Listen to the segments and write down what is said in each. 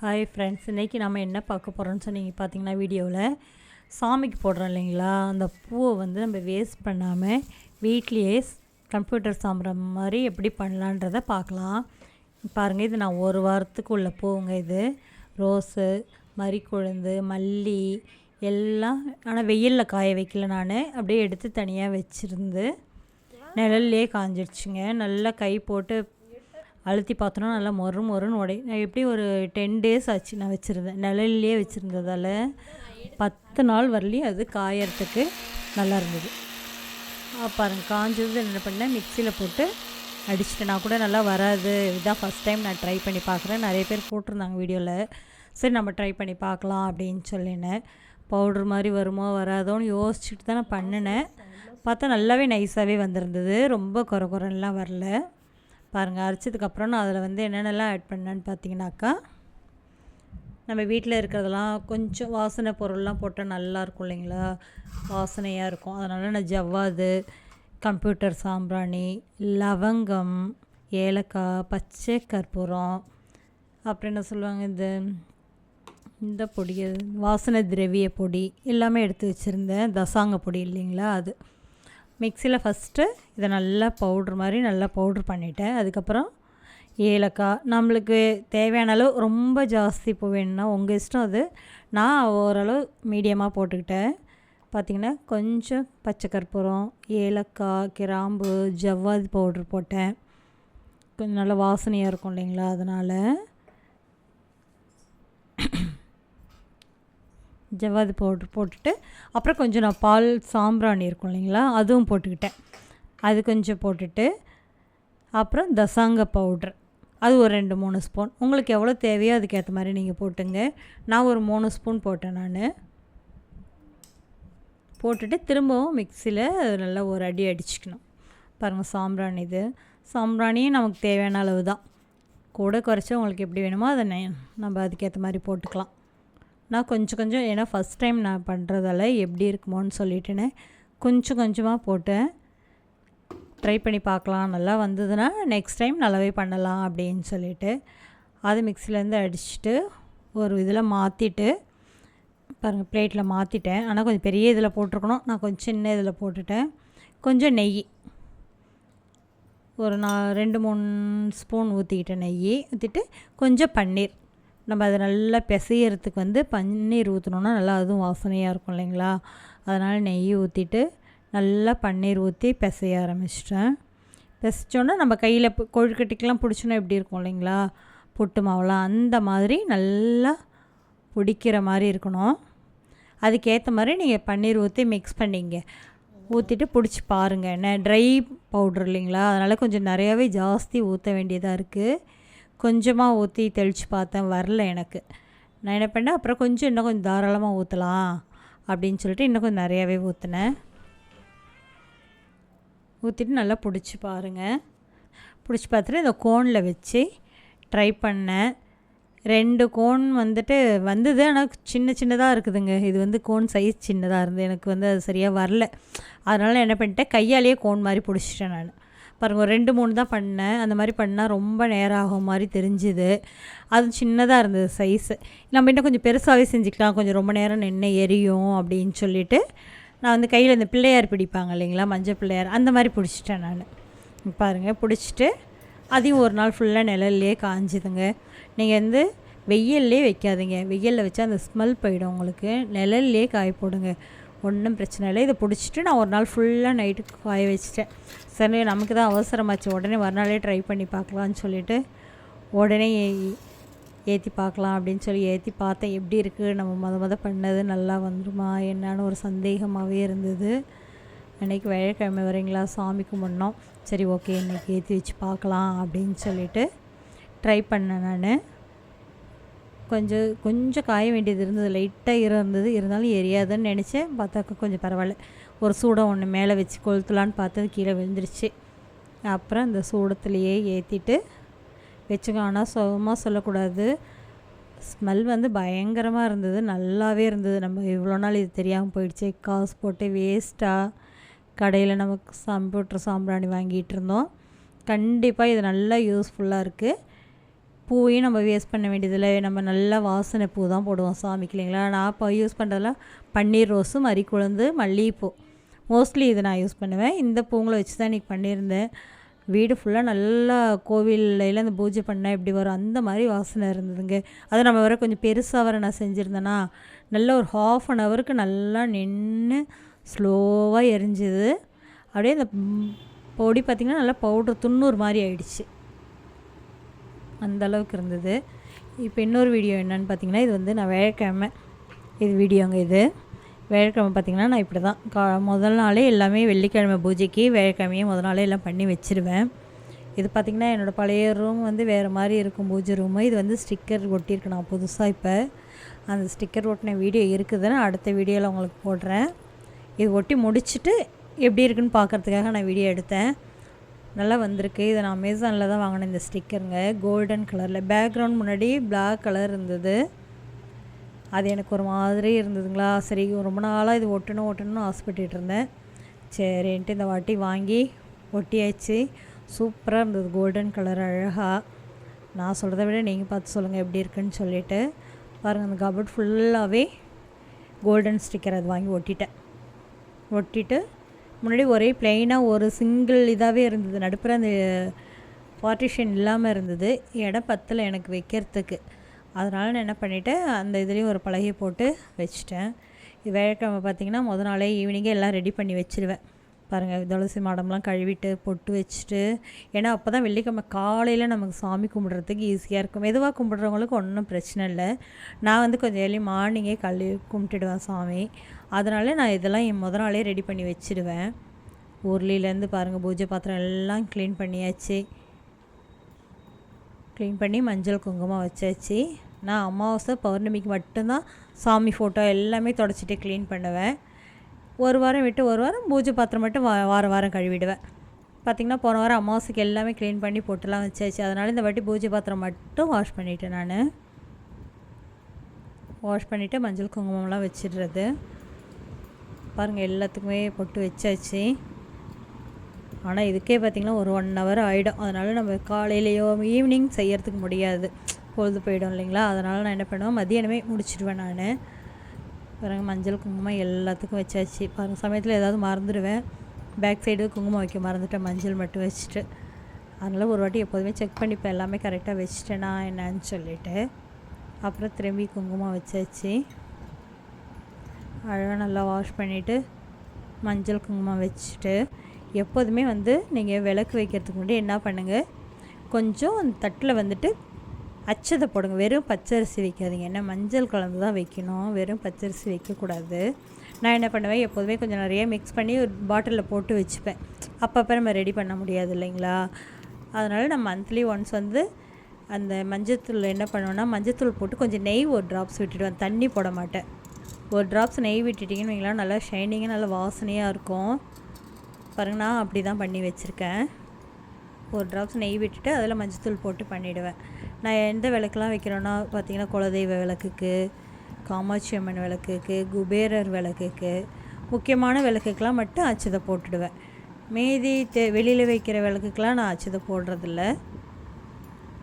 Hi friends இன்றைக்கி நம்ம என்ன பார்க்க போகிறோம்னு சொன்னீங்க பார்த்தீங்கன்னா வீடியோவில் சாமிக்கு போடுறோம் இல்லைங்களா? அந்த பூவை வந்து நம்ம வேஸ்ட் பண்ணாமல் வீட்லேயே கம்ப்யூட்டர் சாம்பிட்ற மாதிரி எப்படி பண்ணலான்றதை பார்க்கலாம். பாருங்கள் இது நான் ஒரு வாரத்துக்கு உள்ள பூவுங்க இது. ரோஸு மறிக்குழுந்து மல்லி எல்லாம் ஆனால் வெயிலில் காய வைக்கல நான். அப்படியே எடுத்து தனியாக வச்சுருந்து நிழல்லே காஞ்சிடுச்சுங்க நல்லா கை போட்டு அழுத்தி பார்த்தோன்னா நல்லா மொறு மொறுன்னு உடை. நான் எப்படி ஒரு டென் டேஸ் ஆச்சு நான் வச்சுருந்தேன். நிழல்லையே வச்சுருந்ததால் பத்து நாள் வரலையும் அது காயறதுக்கு நல்லா இருந்தது. பாருங்கள் பாருங்க காஞ்சது என்ன பண்ணேன் மிக்சியில் போட்டு அடிச்சுட்டேன். நான் கூட நல்லா வராது. இதுதான் ஃபஸ்ட் டைம் நான் ட்ரை பண்ணி பார்க்குறேன். நிறைய பேர் போட்டிருந்தாங்க வீடியோவில் சரி நம்ம ட்ரை பண்ணி பார்க்கலாம் அப்படின்னு சொல்லினேன். பவுட்ரு மாதிரி வருமோ வராதோன்னு யோசிச்சுட்டு தான் நான் பண்ணினேன். பார்த்தா நல்லாவே நைஸாகவே வந்திருந்தது. ரொம்ப குறை குறைலாம் வரல. பாருங்கள் அரைச்சதுக்கப்புறம் நான் அதில் வந்து என்னென்னலாம் ஆட் பண்ணேன்னு பார்த்தீங்கன்னாக்கா நம்ம வீட்டில் இருக்கிறதெல்லாம் கொஞ்சம் வாசனை பொருள்லாம் போட்டால் நல்லாயிருக்கும் இல்லைங்களா? வாசனையாக இருக்கும். அதனால் நான் ஜவ்வாது கம்ப்யூட்டர் சாம்பிராணி லவங்கம் ஏலக்காய் பச்சை கற்பூரம் அப்புறம் என்ன சொல்லுவாங்க இந்த இந்த பொடி வாசனை திரவிய பொடி எல்லாமே எடுத்து வச்சுருந்தேன். தசாங்க பொடி இல்லைங்களா அது. மிக்சியில் ஃபஸ்ட்டு இதை நல்லா பவுட்ரு மாதிரி நல்லா பவுட்ரு பண்ணிட்டேன். அதுக்கப்புறம் ஏலக்காய். நம்மளுக்கு தேவையான அளவு ரொம்ப ஜாஸ்தி இப்போ வேணும்னா உங்கள் இஷ்டம் அது. நான் ஓரளவு மீடியமாக போட்டுக்கிட்டேன். பார்த்திங்கன்னா கொஞ்சம் பச்சை கற்பூரம் ஏலக்காய் கிராம்பு ஜவ்வாது பவுட்ரு போட்டேன். கொஞ்சம் நல்லா வாசனையாக இருக்கும் இல்லைங்களா? அதனால் ஜவ்வாது பவுட்ரு போட்டுட்டு அப்புறம் கொஞ்சம் நான் பால் சாம்பிராணி இருக்கும் இல்லைங்களா அதுவும் போட்டுக்கிட்டேன். அது கொஞ்சம் போட்டுட்டு அப்புறம் தசாங்க பவுட்ரு. அது ஒரு ரெண்டு மூணு ஸ்பூன். உங்களுக்கு எவ்வளோ தேவையோ அதுக்கேற்ற மாதிரி நீங்கள் போட்டுங்க. நான் ஒரு மூணு ஸ்பூன் போட்டேன் நான். போட்டுட்டு திரும்பவும் மிக்சியில் நல்லா ஒரு அடி அடிச்சுக்கணும். பாருங்கள் சாம்பிராணி இது. சாம்பிராணியும் நமக்கு தேவையான அளவு தான். கூட குறைச்சி உங்களுக்கு எப்படி வேணுமோ அதை நெ- நம்ம அதுக்கேற்ற மாதிரி போட்டுக்கலாம். நான் கொஞ்சம் கொஞ்சம் ஏன்னா ஃபஸ்ட் டைம் நான் பண்ணுறதால எப்படி இருக்குமோன்னு சொல்லிட்டுன்னு கொஞ்சம் கொஞ்சமாக போட்டேன். ட்ரை பண்ணி பார்க்கலாம் நல்லா வந்ததுன்னா நெக்ஸ்ட் டைம் நல்லாவே பண்ணலாம் அப்படின்னு சொல்லிட்டு அது மிக்சிலேருந்து அடிச்சுட்டு ஒரு இதில் மாற்றிட்டு பாருங்கள் பிளேட்டில் மாற்றிட்டேன் ஆனால் கொஞ்சம் பெரிய இதில் போட்டிருக்கணும். நான் கொஞ்சம் சின்ன இதில் போட்டுட்டேன். கொஞ்சம் நெய் ஒரு நான் ரெண்டு மூணு ஸ்பூன் ஊற்றிக்கிட்டேன் நெய். ஊற்றிட்டு கொஞ்சம் பன்னீர். நம்ம அதை நல்லா பிசையறதுக்கு வந்து பன்னீர் ஊற்றினோன்னா நல்லா அதுவும் வாசனையாக இருக்கும் இல்லைங்களா? அதனால் நெய் ஊற்றிட்டு நல்லா பன்னீர் ஊற்றி பிசைய ஆரம்பிச்சிட்டேன். பிசைச்சோன்னா நம்ம கையில் கொழுக்கட்டைக்கெலாம் பிடிச்சோன்னா எப்படி இருக்கும் இல்லைங்களா? புட்டு மாவுலாம் அந்த மாதிரி நல்லா பிடிக்கிற மாதிரி இருக்கணும். அதுக்கேற்ற மாதிரி நீங்கள் பன்னீர் ஊற்றி மிக்ஸ் பண்ணிங்க. ஊற்றிட்டு பிடிச்சி பாருங்கள் என்ன ட்ரை பவுட்ரு இல்லைங்களா? அதனால் கொஞ்சம் நிறையாவே ஜாஸ்தி ஊற்ற வேண்டியதாக இருக்குது கொஞ்சமாக ஊற்றி தெளித்து பார்த்தேன். வரல எனக்கு. நான் என்ன பண்ணேன்? அப்புறம் கொஞ்சம் இன்னும் கொஞ்சம் தாராளமாக ஊற்றலாம் அப்படின்னு சொல்லிட்டு இன்னும் கொஞ்சம் நிறையாவே ஊற்றினேன் ஊற்றிட்டு நல்லா பிடிச்சி பாருங்கள் பிடிச்சி பார்த்துட்டு இந்த கோனில் வச்சு ட்ரை பண்ணேன். ரெண்டு கோன் வந்துட்டு வந்தது. ஆனால் சின்ன சின்னதாக இருக்குதுங்க. இது வந்து கோன் சைஸ் சின்னதாக இருந்து எனக்கு வந்து அது சரியாக வரல. அதனால் என்ன பண்ணிட்டேன்? கையாலேயே கோன் மாதிரி பிடிச்சிட்டேன் நான். பாருங்கள் ஒரு ரெண்டு மூணு தான் பண்ணேன். அந்த மாதிரி பண்ணால் ரொம்ப நேரம் ஆகும் மாதிரி தெரிஞ்சுது. அது சின்னதாக இருந்தது சைஸு நம்ம இன்னும் கொஞ்சம் பெருசாகவே செஞ்சுக்கலாம். கொஞ்சம் ரொம்ப நேரம் நின்று எரியும் அப்படின்னு சொல்லிட்டு நான் வந்து கையில் இந்த பிள்ளையார் பிடிப்பாங்க இல்லைங்களா? மஞ்சள் பிள்ளையார். அந்த மாதிரி பிடிச்சிட்டேன் நான். பாருங்கள் பிடிச்சிட்டு அதையும் ஒரு நாள் ஃபுல்லாக நிழல்லே காஞ்சுதுங்க. நீங்கள் வந்து வெயில்லே வைக்காதீங்க. வெயிலில் வச்சா அந்த ஸ்மெல் போயிடும் உங்களுக்கு. நிழல்லே காய போடுங்க ஒன்றும் பிரச்சனை இல்லை. இதை பிடிச்சிட்டு நான் ஒரு நாள் ஃபுல்லாக நைட்டுக்கு காய வச்சிட்டேன். சரி நமக்கு தான் அவசரமாச்சு. உடனே மறுநாளே ட்ரை பண்ணி பார்க்கலான்னு சொல்லிட்டு உடனே ஏற்றி பார்க்கலாம் அப்படின்னு சொல்லி ஏற்றி பார்த்தேன். எப்படி இருக்குது நம்ம மொத மொதல் பண்ணது நல்லா வந்துருமா? என்னான்னு ஒரு சந்தேகமாகவே இருந்தது. அன்றைக்கி வெள்ளிக்கிழமை வரீங்களா? சாமி கும்பிட்னோம் சரி ஓகே இன்றைக்கி ஏற்றி வச்சு பார்க்கலாம் அப்படின்னு சொல்லிட்டு ட்ரை பண்ணேன் நான். கொஞ்சம் கொஞ்சம் காய வேண்டியது இருந்தது. லைட்டாக இருந்தது. இருந்தாலும் எரியாதுன்னு நினச்சேன். பார்த்தாக்கா கொஞ்சம் பரவாயில்ல. ஒரு சூடம் ஒன்று மேலே வச்சு கொளுத்தலான்னு பார்த்தது கீழே விழுந்துருச்சு. அப்புறம் அந்த சூடத்துலேயே ஏற்றிட்டு வச்சுக்கோ ஆனால் சுகமாக சொல்லக்கூடாது. ஸ்மெல் வந்து பயங்கரமாக இருந்தது. நல்லாவே இருந்தது. நம்ம இவ்வளோ நாள் இது தெரியாமல் போயிடுச்சு. காசு போட்டு வேஸ்ட்டாக கடையில் நமக்கு கம்ப்யூட்டர் சாம்பிராணி வாங்கிட்டு இருந்தோம். கண்டிப்பாக இது நல்லா யூஸ்ஃபுல்லாக இருக்குது பூவையும் நம்ம வேஸ்ட் பண்ண வேண்டியதில்லை. நம்ம நல்லா வாசனை பூ தான் போடுவோம் சாமிக்கு இல்லைங்களா? நான் இப்போ யூஸ் பண்ணுறதெல்லாம் பன்னீர் ரோஸு மறிக்குழந்து மல்லிகைப்பூ. மோஸ்ட்லி இதை நான் யூஸ் பண்ணுவேன். இந்த பூங்களை வச்சு தான் இன்றைக்கி பண்ணியிருந்தேன். வீடு ஃபுல்லாக நல்லா கோவிலையில் அந்த பூஜை பண்ணால் எப்படி வரும்? அந்த மாதிரி வாசனை இருந்ததுங்க. அது நம்ம வர கொஞ்சம் பெருசாக வர நான் செஞ்சுருந்தேன்னா நல்ல ஒரு ஹாஃப் அன் ஹவருக்கு நல்லா நின்று ஸ்லோவாக எரிஞ்சுது. அப்படியே அந்த பொடி பார்த்திங்கன்னா நல்லா பவுட்ரு துண்ணூறு மாதிரி ஆயிடுச்சு. அந்த அளவுக்கு இருந்தது. இப்போ இன்னொரு வீடியோ என்னன்னு பார்த்தீங்கன்னா இது வந்து நான் வேலைக்கிழமை இது வீடியோங்க இது. வேலைக்கிழமை பார்த்திங்கன்னா நான் இப்படி தான் கா முதல் நாளே எல்லாமே வெள்ளிக்கிழமை பூஜைக்கு வேலைக்கிழமையே முதல் நாளே எல்லாம் பண்ணி வச்சுருவேன். இது பார்த்திங்கன்னா என்னோடய பழைய ரூம் வந்து வேறு மாதிரி இருக்கும் பூஜை ரூமு இது வந்து ஸ்டிக்கர் ஒட்டியிருக்கு. நான் புதுசாக இப்போ அந்த ஸ்டிக்கர் ஒட்டின வீடியோ இருக்குதுன்னு அடுத்த வீடியோவில் உங்களுக்கு போடுறேன். இது ஒட்டி முடிச்சுட்டு எப்படி இருக்குன்னு பார்க்குறதுக்காக நான் வீடியோ எடுத்தேன். நல்லா வந்திருக்கு. இதை நான் அமேசானில் தான் வாங்கினேன் இந்த ஸ்டிக்கருங்க. கோல்டன் கலரில் பேக்ரவுண்ட் முன்னாடி பிளாக் கலர் இருந்தது. அது எனக்கு ஒரு மாதிரி இருந்ததுங்களா? சரி ரொம்ப நாளாக இது ஒட்டணும் ஒட்டணும்னு ஆசைப்பட்டுட்டு இருந்தேன். சரின்ட்டு இந்த வாட்டி வாங்கி ஒட்டியாச்சு. சூப்பராக இருந்தது கோல்டன் கலர் அழகாக நான் சொல்கிறத விட நீங்கள் பார்த்து சொல்லுங்கள் எப்படி இருக்குன்னு சொல்லிவிட்டு பாருங்கள் அந்த கபட் ஃபுல்லாகவே கோல்டன் ஸ்டிக்கர் அது வாங்கி ஒட்டிட்டேன். ஒட்டிட்டு முன்னாடி ஒரே ப்ளைனாக ஒரு சிங்கிள் இதாகவே இருந்தது. நடுப்புற அந்த பார்ட்டிஷன் இல்லாமல் இருந்தது. இடம் பத்தில் எனக்கு வைக்கிறதுக்கு. அதனால் நான் என்ன பண்ணிவிட்டேன் அந்த இதுலேயும் ஒரு பலகையை போட்டு வச்சுட்டேன். இது வேலைக்கிழமை பார்த்திங்கன்னா முத நாளே ஈவினிங்கே எல்லாம் ரெடி பண்ணி வச்சுருவேன். பாருங்கள் துளசி மாடம்லாம் கழுவிட்டு பொட்டு வச்சுட்டு ஏன்னா அப்போ தான் வெள்ளிக்கிழமை காலையில் நமக்கு சாமி கும்பிட்றதுக்கு ஈஸியாக இருக்கும். மெதுவாக கும்பிட்றவங்களுக்கு ஒன்றும் பிரச்சனை இல்லை. நான் வந்து கொஞ்சம் ஏர்லி மார்னிங்கே கழுவி கும்பிட்டுடுவேன் சாமி. அதனால நான் இதெல்லாம் என் முத நாளே ரெடி பண்ணி வச்சுடுவேன். உருளிலேருந்து பாருங்கள் பூஜை பாத்திரம் எல்லாம் க்ளீன் பண்ணியாச்சு. க்ளீன் பண்ணி மஞ்சள் குங்குமம் வச்சாச்சு. நான் அமாவாசை பௌர்ணமிக்கு மட்டும்தான் சாமி ஃபோட்டோ எல்லாமே தொடச்சிட்டு க்ளீன் பண்ணுவேன். ஒரு வாரம் விட்டு ஒரு வாரம் பூஜை பாத்திரம் மட்டும் வா வாரம் வாரம் கழுவிடுவேன். பார்த்திங்கன்னா போன வாரம் அமாவாசைக்கு எல்லாமே க்ளீன் பண்ணி போட்டுலாம் வச்சாச்சு. அதனால் இந்த வாட்டி பூஜை பாத்திரம் மட்டும் வாஷ் பண்ணிவிட்டேன் நான். வாஷ் பண்ணிவிட்டு மஞ்சள் குங்குமம்லாம் வச்சிடுறது. பாருங்கள் எல்லாத்துக்குமே பொட்டு வச்சாச்சு. ஆனால் இதுக்கே பார்த்திங்கன்னா ஒரு ஒன் ஹவர் ஆகிடும் அதனால் நம்ம காலையிலையோ ஈவினிங் செய்யறதுக்கு முடியாது. பொழுது போயிடும் இல்லைங்களா? அதனால் நான் என்ன பண்ணுவேன் மதியானமே முடிச்சிடுவேன் நான். பிறகு மஞ்சள் குங்குமம் எல்லாத்துக்கும் வச்சாச்சு. பாருங்க சமயத்தில் ஏதாவது மறந்துடுவேன். பேக் சைடு குங்குமம் வைக்க மறந்துட்டேன் மஞ்சள் மட்டும் வச்சுட்டு. அதனால் ஒரு வாட்டி எப்போதுமே செக் பண்ணிப்பேன் எல்லாமே கரெக்டாக வச்சுட்டேனா என்னன்னு சொல்லிவிட்டு அப்புறம் திரும்பி குங்குமம் வச்சாச்சு. அழகாக நல்லா வாஷ் பண்ணிவிட்டு மஞ்சள் குங்குமம் வச்சுட்டு. எப்போதுமே வந்து நீங்கள் விளக்கு வைக்கிறதுக்கு முன்னாடி என்ன பண்ணுங்கள் கொஞ்சம் அந்த தட்டில் வந்துட்டு அச்சதை போடுங்க. வெறும் பச்சரிசி வைக்காதீங்க. ஏன்னா மஞ்சள் கலந்து தான் வைக்கணும். வெறும் பச்சரிசி வைக்கக்கூடாது. நான் என்ன பண்ணுவேன்? எப்போதுமே கொஞ்சம் நிறைய மிக்ஸ் பண்ணி ஒரு பாட்டிலில் போட்டு வச்சுப்பேன். அப்பப்போ நம்ம ரெடி பண்ண முடியாது இல்லைங்களா? அதனால் நான் மந்த்லி ஒன்ஸ் வந்து அந்த மஞ்சத்தூள் என்ன பண்ணுவேன்னா மஞ்சத்தூள் போட்டு கொஞ்சம் நெய் ஒரு ட்ராப்ஸ் விட்டுடுவேன். தண்ணி போட மாட்டேன். ஒரு ட்ராப்ஸ் நெய் விட்டுட்டிங்கன்னு வைங்களா நல்லா ஷைனிங்காக நல்லா வாசனையாக இருக்கும். பாருங்க நான் அப்படி தான் பண்ணி வச்சுருக்கேன். ஒரு ட்ராப்ஸ் நெய் விட்டுட்டு அதில் மஞ்சத்தூள் போட்டு பண்ணிவிடுவேன் நான் எந்த விளக்குலாம் வைக்கிறேன்னா பார்த்தீங்கன்னா குலதெய்வ விளக்குக்கு காமாட்சி அம்மன் விளக்குக்கு குபேரர் விளக்குக்கு முக்கியமான விளக்குக்கெலாம் மட்டும் அச்சதை போட்டுடுவேன். மீதி தெ வெளியில் வைக்கிற விளக்குக்கெலாம் நான் அச்சதை போடுறதில்ல.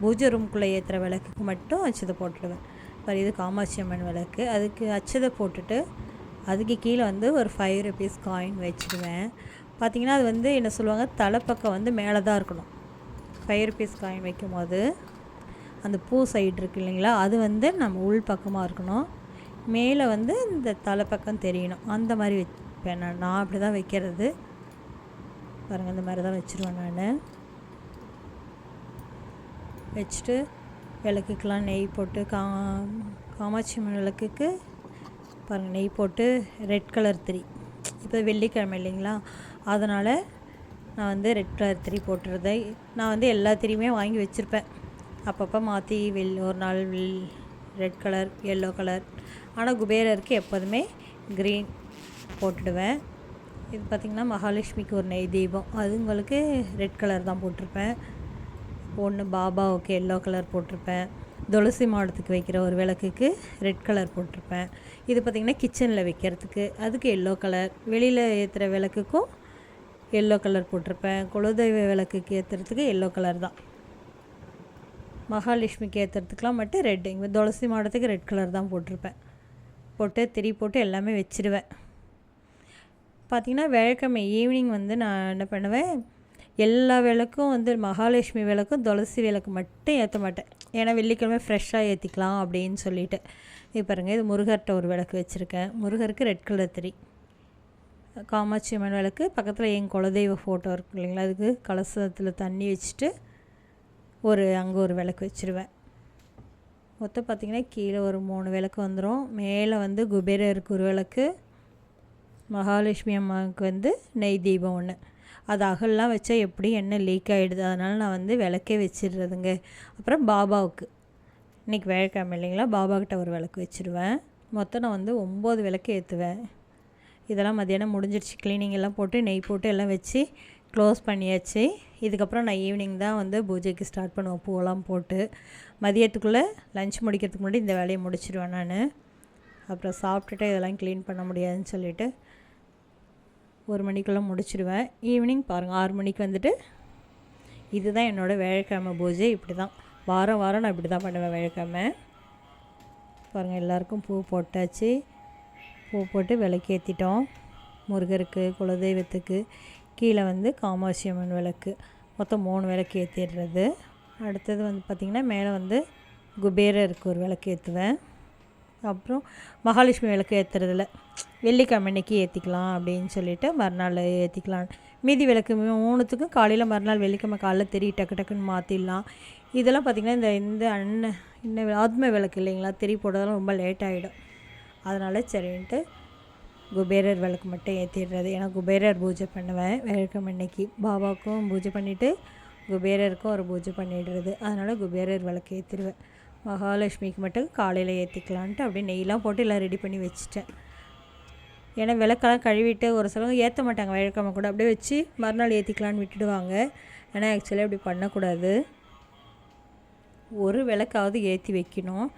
பூஜை ரூம்குள்ளே ஏற்றுற விளக்குக்கு மட்டும் அச்சதை போட்டுடுவேன். அப்புறம் இது காமாட்சி அம்மன் விளக்கு. அதுக்கு அச்சதை போட்டுட்டு அதுக்கு கீழே வந்து ஒரு ஃபைவ் ருபீஸ் காயின் வச்சுடுவேன். பார்த்திங்கன்னா அது வந்து என்ன சொல்லுவாங்க தலைப்பக்கம் வந்து மேலே தான் இருக்கணும். ஃபயர் பீஸ் காயின் வைக்கும் போது அந்த பூ சைடு இருக்கு இல்லைங்களா அது வந்து நம்ம உள் பக்கமாக இருக்கணும். மேலே வந்து இந்த தலைப்பக்கம் தெரியணும். அந்த மாதிரி வைப்பேன் நான். நான் அப்படி தான் வைக்கிறது. பாருங்கள் இந்த மாதிரி தான் வச்சுருவேன் நான். வச்சுட்டு விளக்குக்கெலாம் நெய் போட்டு கா காமாட்சி அம்மன் விளக்குக்கு பாருங்கள் நெய் போட்டு ரெட் கலர் திரி. இப்போ வெள்ளிக்கிழமை இல்லைங்களா? அதனால் நான் வந்து ரெட் கலர் திரி போட்டுருதை நான் வந்து எல்லா திரியுமே வாங்கி வச்சுருப்பேன். அப்பப்போ மாற்றி வெள் ஒரு நாள் வெள் ரெட் கலர் எல்லோ கலர் ஆனால் குபேரருக்கு எப்போதுமே க்ரீன் போட்டுடுவேன். இது பார்த்திங்கன்னா மகாலட்சுமிக்கு ஒரு நெய் தீபம். அதுங்களுக்கு ரெட் கலர் தான் போட்டிருப்பேன். ஒன்று பாபாவுக்கு எல்லோ கலர் போட்டிருப்பேன். துளசி மாடத்துக்கு வைக்கிற ஒரு விளக்குக்கு ரெட் கலர் போட்டிருப்பேன். இது பார்த்திங்கன்னா கிச்சனில் வைக்கிறதுக்கு. அதுக்கு எல்லோ கலர். வெளியில் ஏற்றுற விளக்குக்கும் எல்லோ கலர் போட்டிருப்பேன். குலதெய்வ விளக்குக்கு ஏற்றுறதுக்கு எல்லோ கலர் தான். மகாலட்சுமிக்கு ஏற்றுறதுக்கெலாம் மட்டும் ரெட்டு இங்கே துளசி மாடத்துக்கு ரெட் கலர் தான் போட்டிருப்பேன். போட்டு திரி போட்டு எல்லாமே வச்சிடுவேன் பார்த்திங்கன்னா வேழக்கிழமை ஈவினிங் வந்து நான் என்ன பண்ணுவேன்? எல்லா விளக்கும் வந்து மகாலட்சுமி விளக்கும் துளசி விளக்கு மட்டும் ஏற்ற மாட்டேன். ஏன்னா வெள்ளிக்கிழமை ஃப்ரெஷ்ஷாக ஏற்றிக்கலாம் அப்படின்னு சொல்லிட்டு. இது பாருங்கள் இது முருகர்கிட்ட ஒரு விளக்கு வச்சுருக்கேன். முருகருக்கு ரெட் கலர் திரி காமாட்சி அம்மன் விளக்கு பக்கத்தில் என் குலதெய்வ ஃபோட்டோ இருக்கு இல்லைங்களா? அதுக்கு கலசத்தில் தண்ணி வச்சுட்டு ஒரு அங்கே ஒரு விளக்கு வச்சுருவேன். மொத்தம் பார்த்திங்கன்னா கீழே ஒரு மூணு விளக்கு வந்துடும் மேலே வந்து குபேரருக்கு ஒரு விளக்கு. மகாலட்சுமி அம்மாவுக்கு வந்து நெய் தீபம் ஒன்று அது அகல்லாம் வச்சா எப்படி எண்ணெய் லீக் ஆகிடுது அதனால் நான் வந்து விளக்கே வச்சிடுறதுங்க. அப்புறம் பாபாவுக்கு. இன்றைக்கி விளக்காம இல்லைங்களா? பாபாக்கிட்ட ஒரு விளக்கு வச்சுருவேன். மொத்தம் நான் வந்து ஒம்பது விளக்கு ஏற்றுவேன் இதெல்லாம் மதியானம் முடிஞ்சிடுச்சு க்ளீனிங் எல்லாம் போட்டு நெய் போட்டு எல்லாம் வச்சு க்ளோஸ் பண்ணியாச்சு. இதுக்கப்புறம் நான் ஈவினிங் தான் வந்து பூஜைக்கு ஸ்டார்ட் பண்ணுவேன். பூவெல்லாம் போட்டு. மதியத்துக்குள்ளே லஞ்ச் முடிக்கிறதுக்கு முன்னாடி இந்த வேலையை முடிச்சிடுவேன் நான். அப்புறம் சாப்பிட்டுட்டு இதெல்லாம் க்ளீன் பண்ண முடியாதுன்னு சொல்லிவிட்டு ஒரு மணிக்குள்ளே முடிச்சிடுவேன் ஈவினிங் பாருங்கள் ஆறு மணிக்கு வந்துட்டு இதுதான் என்னோடய வேலைக்கிழமை பூஜை இப்படி தான் வாரம் வாரம் நான் இப்படி தான் பண்ணுவேன் வேலைக்கிழமை. பாருங்கள் எல்லாருக்கும் பூ போட்டாச்சு. பூ போட்டு விளக்கேற்றிட்டோம் முருகருக்கு குலதெய்வத்துக்கு கீழே வந்து காமாட்சி அம்மன் விளக்கு. மொத்தம் மூணு விளக்கு ஏற்றிடுறது அடுத்தது வந்து பார்த்திங்கன்னா மேலே வந்து குபேரருக்கு ஒரு விளக்கு ஏற்றுவேன் அப்புறம் மகாலட்சுமி விளக்கு ஏற்றுறதில்ல வெள்ளிக்கிழமை அன்னைக்கு ஏற்றிக்கலாம் அப்படின்னு சொல்லிட்டு மறுநாள் ஏற்றிக்கலாம் மீதி விளக்கு மூணுத்துக்கும் காலையில் மறுநாள் வெள்ளிக்கிழமை காலைல தெரிய டக்கு டக்குன்னு மாற்றிடலாம் இதெல்லாம் பார்த்திங்கன்னா இந்த இந்த அண்ணன் இன்னும் ஆத்ம விளக்கு இல்லைங்களா தெரி போடுறதெல்லாம் ரொம்ப லேட் ஆகிடும் அதனால் சரின்ட்டு குபேரர் விளக்கு மட்டும் ஏற்றிடுறது ஏன்னா குபேரர் பூஜை பண்ணுவேன் வெள்ளிக்கிழமை அன்னைக்கு. பாபாவுக்கும் பூஜை பண்ணிவிட்டு குபேரருக்கும் ஒரு பூஜை பண்ணிடுறது. அதனால் குபேரர் விளக்கு ஏற்றிடுவேன் மகாலட்சுமிக்கு மட்டும் காலையில் ஏற்றிக்கலான்ட்டு அப்படியே நெய்லாம் போட்டு எல்லாம் ரெடி பண்ணி வச்சுட்டேன். ஏன்னா விளக்கெல்லாம் கழுவிட்டு ஒரு சிலவங்க ஏற்ற மாட்டாங்க வெள்ளிக்கிழமை கூட. அப்படியே வச்சு மறுநாள் ஏற்றிக்கலான்னு விட்டுடுவாங்க. ஏன்னா ஆக்சுவலி அப்படி பண்ணக்கூடாது. ஒரு விளக்காவது ஏற்றி வைக்கணும்.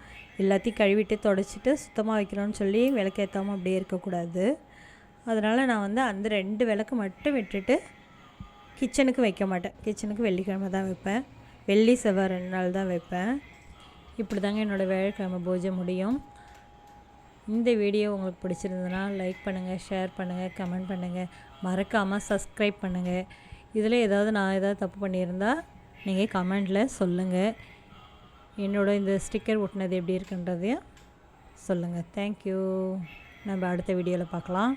எல்லாத்தையும் கழுவிட்டு தொடச்சிட்டு சுத்தமாக வைக்கணும்னு சொல்லி விளக்கேற்றாமல் அப்படியே இருக்கக்கூடாது. அதனால் நான் வந்து அந்த ரெண்டு விளக்கு மட்டும் விட்டுட்டு கிச்சனுக்கு வைக்க மாட்டேன். கிச்சனுக்கு வெள்ளிக்கிழமை தான் வைப்பேன். வெள்ளி செவ்வாய் ரெண்டு நாள் தான் வைப்பேன். இப்படி தாங்க என்னோடய வேலைக்கிழமை பூஜை முடியும். இந்த வீடியோ உங்களுக்கு பிடிச்சிருந்ததுன்னா லைக் பண்ணுங்கள் ஷேர் பண்ணுங்கள் கமெண்ட் பண்ணுங்கள் மறக்காமல் சப்ஸ்கிரைப் பண்ணுங்கள் இதில் ஏதாவது நான் ஏதாவது தப்பு பண்ணியிருந்தால் நீங்கள் கமெண்டில் சொல்லுங்கள் என்னோட இந்த ஸ்டிக்கர் ஒட்டினது எப்படி இருக்குன்றதையும் சொல்லுங்கள் தேங்க்யூ நம்ம அடுத்த வீடியோவில் பார்க்கலாம்.